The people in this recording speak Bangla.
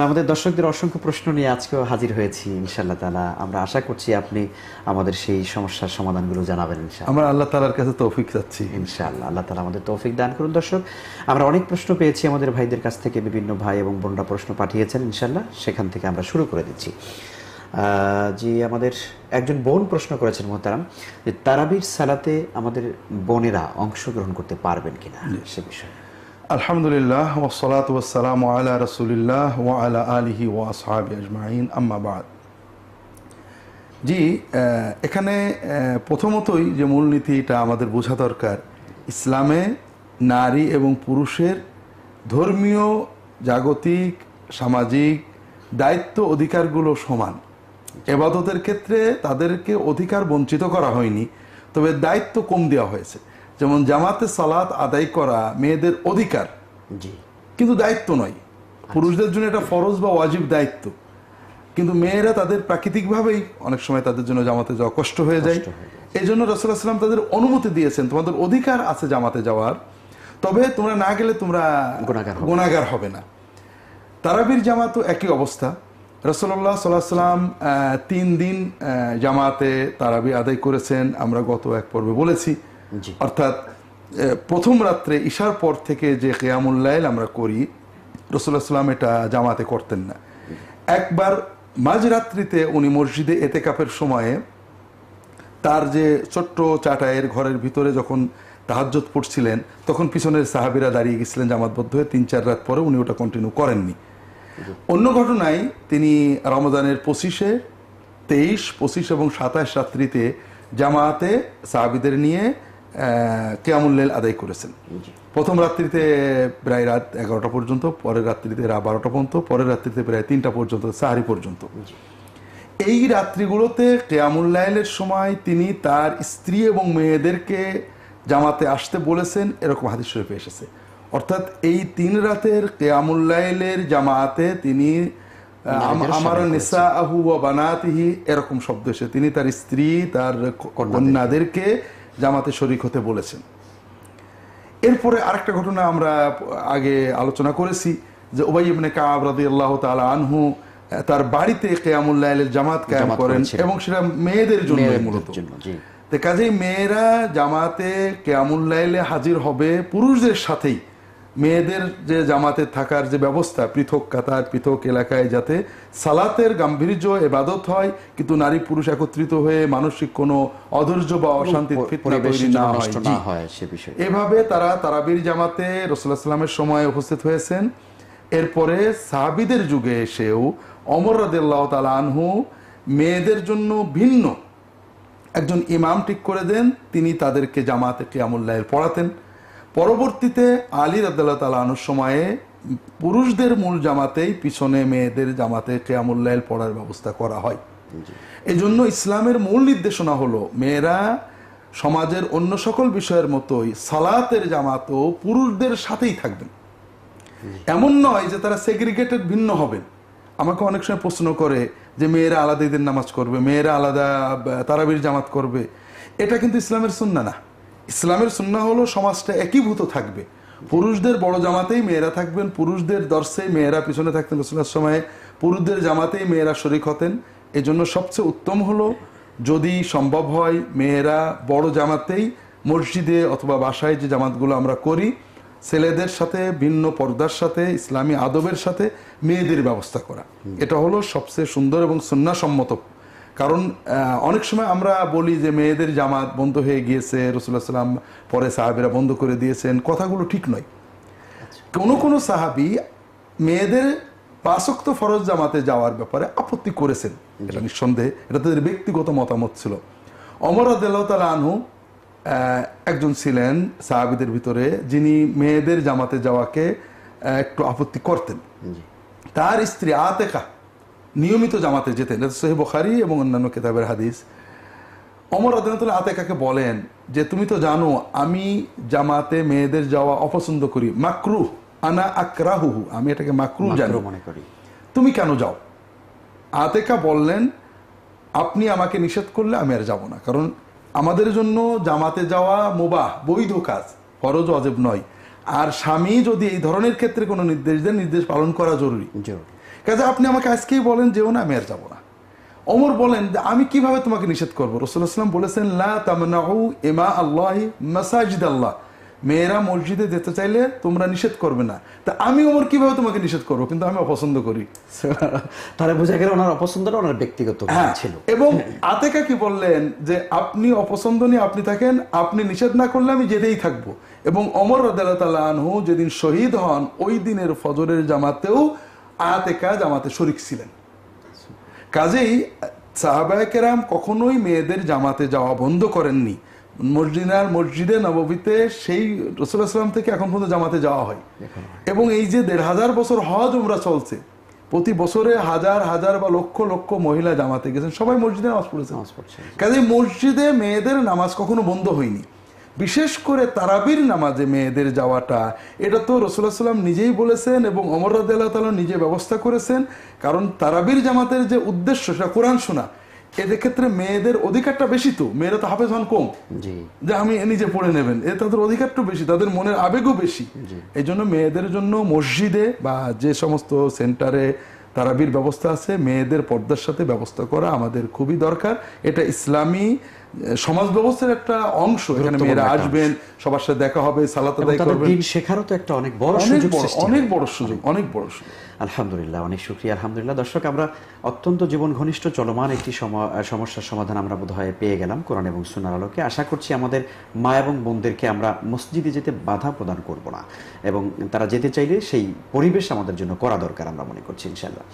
আমাদের দর্শকদের অসংখ্য প্রশ্ন নিয়ে আজকেও হাজির হয়েছি ইনশাল্লাহ তালা আমরা আশা করছি আপনি আমাদের সেই সমস্যার সমাধানগুলো জানাবেন ইনশাল্লাহ আমরা আল্লাহ তালার কাছে তৌফিক চাচ্ছি। ইনশাআল্লাহ আল্লাহ তালা আমাদের তৌফিক দান করুন। দর্শক আমরা অনেক প্রশ্ন পেয়েছি আমাদের ভাইদের কাছ থেকে বিভিন্ন ভাই এবং বোনরা প্রশ্ন পাঠিয়েছেন ইনশাল্লাহ সেখান থেকে আমরা শুরু করে দিচ্ছি। আহ, জি আমাদের একজন বোন প্রশ্ন করেছেন মোহতারাম যে তারাবির সালাতে আমাদের বোনেরা অংশগ্রহণ করতে পারবেন কিনা সে বিষয়ে। আলহামদুলিল্লাহ ওসলাত ওসালাম আলা রসুলিল্লাহ ও আলা আলিহি ও আসহাবি আজমাইন আম্মাবাদ জি এখানে প্রথমতই যে মূলনীতিটা আমাদের বোঝা দরকার, ইসলামে নারী এবং পুরুষের ধর্মীয়, জাগতিক, সামাজিক দায়িত্ব অধিকারগুলো সমান। এবাদতের ক্ষেত্রে তাদেরকে অধিকার বঞ্চিত করা হয়নি, তবে দায়িত্ব কম দেওয়া হয়েছে। যেমন জামাতে সালাত আদায় করা মেয়েদের অধিকার। জি। কিন্তু দায়িত্ব নয়। পুরুষদের জন্য এটা ফরজ বা ওয়াজিব দায়িত্ব। কিন্তু মেয়েরা তাদের প্রাকৃতিকভাবেই অনেক সময় তাদের জন্য জামাতে যাওয়া কষ্ট হয়ে যায়। এই জন্য রসুল্লাহ সাল্লাম তাদের অনুমতি দিয়েছেন তোমাদের অধিকার আছে জামাতে যাওয়ার তবে তোমরা না গেলে তোমরা গুনাহগার হবে। গুণাগার হবে না। তারাবির জামাতও একই অবস্থা। রসল্লাহ সাল্লাহ সাল্লাম তিন দিন জামাতে তারাবি আদায় করেছেন। আমরা গত এক পর্বে বলেছি। অর্থাৎ প্রথম রাত্রে ঈশার পর থেকে যে কেয়ামুল্লাইল আমরা করি রসুল্লাহ সাল্লাম এটা জামাতে করতেন না। একবার মাঝরাত্রিতে উনি মসজিদে এতেকাপের সময়ে তার যে ছোট্ট চাটায়ের ঘরের ভিতরে যখন তাহাজ্জত পড়ছিলেন তখন পিছনের সাহাবিরা দাঁড়িয়ে গেছিলেন জামাতবদ্ধ হয়ে তিন চার রাত পরে উনি ওটা কন্টিনিউ করেননি। অন্য ঘটনায় তিনি রমজানের পঁচিশে তেইশ পঁচিশ এবং সাতাশ রাত্রিতে জামাতে সাহাবিদের নিয়ে কেয়ামুল্লেল আদায় করেছেন। প্রথম রাত্রিতে প্রায় রাত এগারোটা পর্যন্ত পরের রাত্রিতে রাত বারোটা পর্যন্ত পরের রাত্রিতে প্রায় তিনটা পর্যন্ত সাহারি পর্যন্ত। এই রাত্রিগুলোতে কেয়ামুল্লাইলের সময় তিনি তার স্ত্রী এবং মেয়েদেরকে জামাতে আসতে বলেছেন এরকম হাদিস শরীফে এসেছে। অর্থাৎ এই তিন রাতের কেয়ামুল্লাইলের জামাতে তিনি আমার নিসা আহু ও বানাতিহি এরকম শব্দ এসে তিনি তার স্ত্রী তার কন্যাদেরকে জামাতে শরিক হতে বলেছেন। এরপরে আরেকটা ঘটনা আমরা আগে আলোচনা করেছি যে ওবাই ইবনে কাব রাদি আল্লাহ তাআলা আনহু তার বাড়িতে কিয়ামুল লাইলের জামাত কায়াম করেন এবং সেটা মেয়েদের জন্য মূলত। তো কাজেই মেয়েরা জামাতে কেয়ামুল্লাইলে হাজির হবে পুরুষদের সাথেই। মেয়েদের যে জামাতে থাকার যে ব্যবস্থা পৃথক কাতার পৃথক এলাকায় যাতে সালাতের গাম্ভীর্য এবাদত হয় কিন্তু নারী পুরুষ একত্রিত হয়ে মানসিক কোনো অধৈর্য বা যেন না হয়। এভাবে তারা তারাবির জামাতে রসুল্লাহ সাল্লামের সময় উপস্থিত হয়েছেন। এরপরে সাহাবিদের যুগে এসেও অমর রাদিল্লাহ তালা আনহু মেয়েদের জন্য ভিন্ন একজন ইমাম ঠিক করে দেন। তিনি তাদেরকে জামাতে কিয়ামুল্লাহ পড়াতেন। পরবর্তীতে আলী রাদিল্লাহ তালা আনুর সময়ে পুরুষদের মূল জামাতেই পিছনে মেয়েদের জামাতে কিয়ামুল্লাহ পড়ার ব্যবস্থা করা হয়। এই জন্য ইসলামের মূল নির্দেশনা হলো মেয়েরা সমাজের অন্য সকল বিষয়ের মতোই সালাতের জামাতও পুরুষদের সাথেই থাকবেন। এমন নয় যে তারা সেগ্রিগেটেড ভিন্ন হবেন। আমাকে অনেক সময় প্রশ্ন করে যে মেয়েরা আলাদা ঈদের নামাজ করবে মেয়েরা আলাদা তারাবির জামাত করবে। এটা কিন্তু ইসলামের সুন্না না। ইসলামের সুন্না হলো সমাজটা একীভূত থাকবে। পুরুষদের বড় জামাতেই মেয়েরা থাকবেন, পুরুষদের দর্শে মেয়েরা পিছনে থাকতেন রসুলের সময়, পুরুষদের জামাতেই মেয়েরা শরিক হতেন। এজন্য সবচেয়ে উত্তম হলো, যদি সম্ভব হয়, মেয়েরা বড় জামাতেই মসজিদে অথবা বাসায় যে জামাতগুলো আমরা করি, ছেলেদের সাথে, ভিন্ন পর্দার সাথে, ইসলামী আদবের সাথে মেয়েদের ব্যবস্থা করা। এটা হলো সবচেয়ে সুন্দর এবং সুন্নাসম্মত কারণ অনেক সময় আমরা বলি যে মেয়েদের জামাত বন্ধ হয়ে গিয়েছে রসুল্লাহ সাল্লাম পরে সাহাবিরা বন্ধ করে দিয়েছেন কথাগুলো ঠিক নয়। কোন কোন সাহাবি মেয়েদের পাশক্ত ফরজ জামাতে যাওয়ার ব্যাপারে আপত্তি করেছেন। এটা নিঃসন্দেহে এটা তাদের ব্যক্তিগত মতামত ছিল। অমর আদাল্লাহ আনহু একজন ছিলেন সাহাবিদের ভিতরে যিনি মেয়েদের জামাতে যাওয়াকে একটু আপত্তি করতেন। তার স্ত্রী আতেকা নিয়মিত জামাতে যেতেন এটা সহি বখারি এবং অন্যান্য কেতাবের হাদিস। অমর আদালতুল্লাহ আতেকাকে বলেন যে তুমি তো জানো আমি জামাতে মেয়েদের যাওয়া অপছন্দ করি। মাকরু আনা আকরাহুহু। আমি এটাকে মাকরু জানি। মনে করি। তুমি কেন যাও? আতেকা বললেন আপনি আমাকে নিষেধ করলে আমি আর যাব না। কারণ আমাদের জন্য জামাতে যাওয়া মোবাহ বৈধ কাজ ফরজ অজেব নয়। আর স্বামী যদি এই ধরনের ক্ষেত্রে কোনো নির্দেশ দেন নির্দেশ পালন করা জরুরি। জরুরি। কাজে আপনি আমাকে আজকেই বলেন যেও না আমি আর যাব না। অমর বলেন যে আমি কীভাবে তোমাকে নিষেধ করব? রসুল্লাহাম বলেছেন লা তামনাউ ইমা আল্লাহি মাসাজিদ আল্লাহ। মেয়েরা মসজিদে যেতে চাইলে তোমরা নিষেধ করবে না। তা আমি ওমর কীভাবে তোমাকে নিষেধ করব? কিন্তু আমি অপছন্দ করি। তাহলে বোঝা গেল ওনার অপছন্দটা ওনার ব্যক্তিগত হ্যাঁ ছিল। এবং আতেকা কি বললেন যে আপনি অপছন্দ নিয়ে আপনি থাকেন আপনি নিষেধ না করলে আমি যেতেই থাকব। এবং অমর রাদিয়াল্লাহু আনহু যেদিন শহীদ হন ওই দিনের ফজরের জামাতেও আতেকা জামাতে শরিক ছিলেন। কাজেই সাহাবায়কেরাম কখনোই মেয়েদের জামাতে যাওয়া বন্ধ করেননি। মসজিদার মসজিদে নববীতে সেই রসুলাম থেকে এখন পর্যন্ত জামাতে যাওয়া হয়। এবং এই যে দেড় হাজার বছর হজ উমরা চলছে প্রতি বছরে হাজার হাজার বা লক্ষ লক্ষ মহিলা জামাতে গেছেন। সবাই মসজিদে নামাজ পড়ছে কাজে মসজিদে মেয়েদের নামাজ কখনো বন্ধ হয়নি। বিশেষ করে তারাবির নামাজে মেয়েদের যাওয়াটা এটা তো রসুল্লাহ সাল্লাম নিজেই বলেছেন এবং অমর রাদিয়াল্লাহু তাআলা নিজে ব্যবস্থা করেছেন। কারণ তারাবির জামাতের যে উদ্দেশ্য সেটা কোরআন শোনা এদের ক্ষেত্রে মেয়েদের অধিকারটা বেশি তো মেয়েরা তো হাফেজ হন কম। যে আমি নিজে পড়ে নেবেন এ তাদের অধিকারটা বেশি তাদের মনের আবেগও বেশি। এই জন্য মেয়েদের জন্য মসজিদে বা যে সমস্ত সেন্টারে তারাবির ব্যবস্থা আছে মেয়েদের পর্দার সাথে ব্যবস্থা করা আমাদের খুবই দরকার। এটা ইসলামী সমাজ ব্যবস্থার একটা অংশ। এখানে মেয়েরা আসবেন সবার সাথে দেখা হবে সালাত আদায় করবেন। দিন শেখারও তো একটা অনেক বড় সুযোগ অনেক বড় সুযোগ অনেক বড় সুযোগ। আলহামদুলিল্লাহ অনেক শুক্রিয়া। আলহামদুলিল্লাহ দর্শক আমরা অত্যন্ত জীবন ঘনিষ্ঠ চলমান একটি সম- সমস্যার সমাধান আমরা বোধহয় পেয়ে গেলাম কোরআন এবং সুনার আলোকে। আশা করছি আমাদের মা এবং বোনদেরকে আমরা মসজিদে যেতে বাধা প্রদান করব না। এবং তারা যেতে চাইলে সেই পরিবেশ আমাদের জন্য করা দরকার আমরা মনে করছি ইনশাল্লাহ